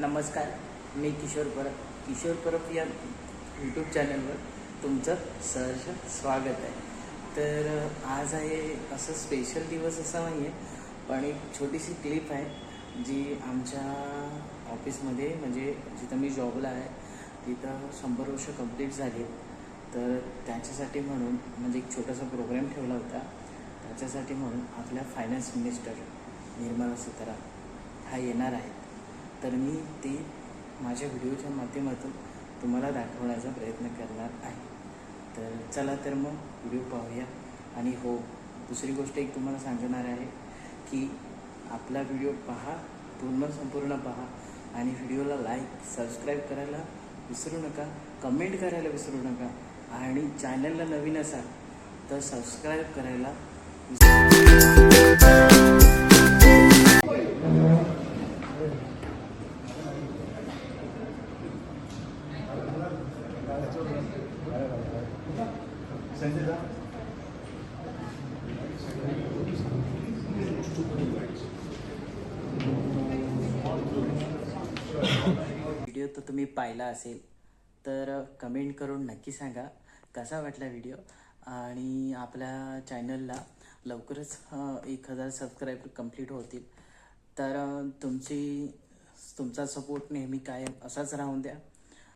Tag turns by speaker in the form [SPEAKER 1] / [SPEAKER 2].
[SPEAKER 1] नमस्कार मी किशोर परब. किशोर परब या यूट्यूब चॅनलवर तुमचं सहर्ष स्वागत आहे. तर आज आहे असं स्पेशल दिवस असा नाही आहे पण एक छोटीशी क्लिप आहे जी आमच्या ऑफिसमध्ये म्हणजे जिथं मी जॉबला आहे तिथं शंभर वर्ष कंप्लीट झाली. तर त्याच्यासाठी म्हणून म्हणजे एक छोटासा प्रोग्राम ठेवला होता. त्याच्यासाठी म्हणून आपल्या फायनान्स मिनिस्टर निर्मला सीतारामन हा येणार आहे. तर मी ते माझ्या व्हिडिओच्या माध्यमातून तुम्हाला दाखवण्याचा प्रयत्न करणार आहे. तर चला तर मग व्हिडिओ पाहूया. आणि हो दुसरी गोष्ट एक तुम्हाला सांगणार आहे की आपला व्हिडिओ पहा पूर्ण संपूर्ण पहा आणि व्हिडिओला लाईक सबस्क्राईब करायला विसरू नका कमेंट करायला विसरू नका आणि चॅनलला नवीन असाल तर सबस्क्राईब करायला व्हिडिओ तर तुम्ही पाहिला असेल तर कमेंट करून नक्की सांगा कसा वाटला व्हिडिओ. आणि आपल्या चॅनलला लवकरच एक हजार सबस्क्रायबर कंप्लीट होतील. तर तुमची तुमचा सपोर्ट नेहमी कायम असाच राहून द्या.